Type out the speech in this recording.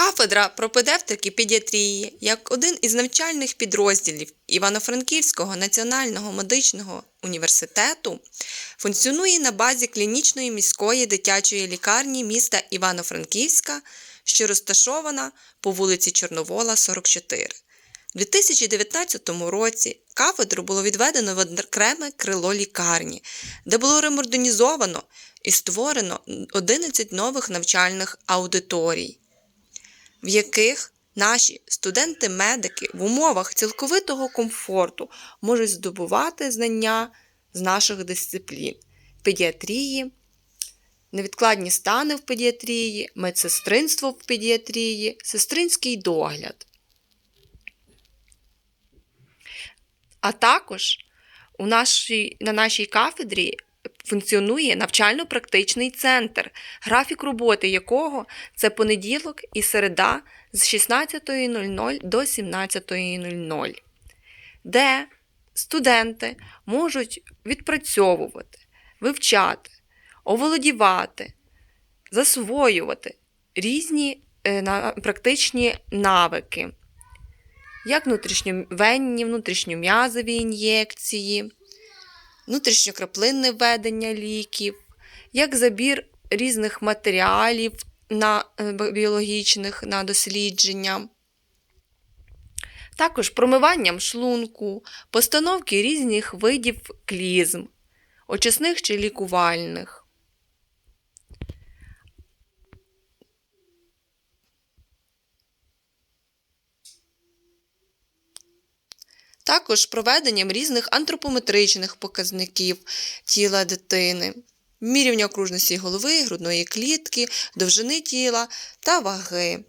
Кафедра пропедевтики педіатрії як один із навчальних підрозділів Івано-Франківського національного медичного університету функціонує на базі клінічної міської дитячої лікарні міста Івано-Франківська, що розташована по вулиці Чорновола, 44. У 2019 році кафедру було відведено в окреме крило лікарні, де було ремодернізовано і створено 11 нових навчальних аудиторій в яких наші студенти-медики в умовах цілковитого комфорту можуть здобувати знання з наших дисциплін педіатрії, невідкладні стани в педіатрії, медсестринство в педіатрії, сестринський догляд. А також у нашій, на нашій кафедрі функціонує навчально-практичний центр, графік роботи якого це понеділок і середа з 16.00 до 17.00, де студенти можуть відпрацьовувати, вивчати, оволодівати, засвоювати різні е, практичні навики, як внутрішньовенні, внутрішньом'язові ін'єкції внутрішньокраплинне введення ліків, як забір різних матеріалів на, е, біологічних на дослідження, також промиванням шлунку, постановки різних видів клізм, очисних чи лікувальних. Також проведенням різних антропометричних показників тіла дитини, вимірювання окружності голови, грудної клітки, довжини тіла та ваги.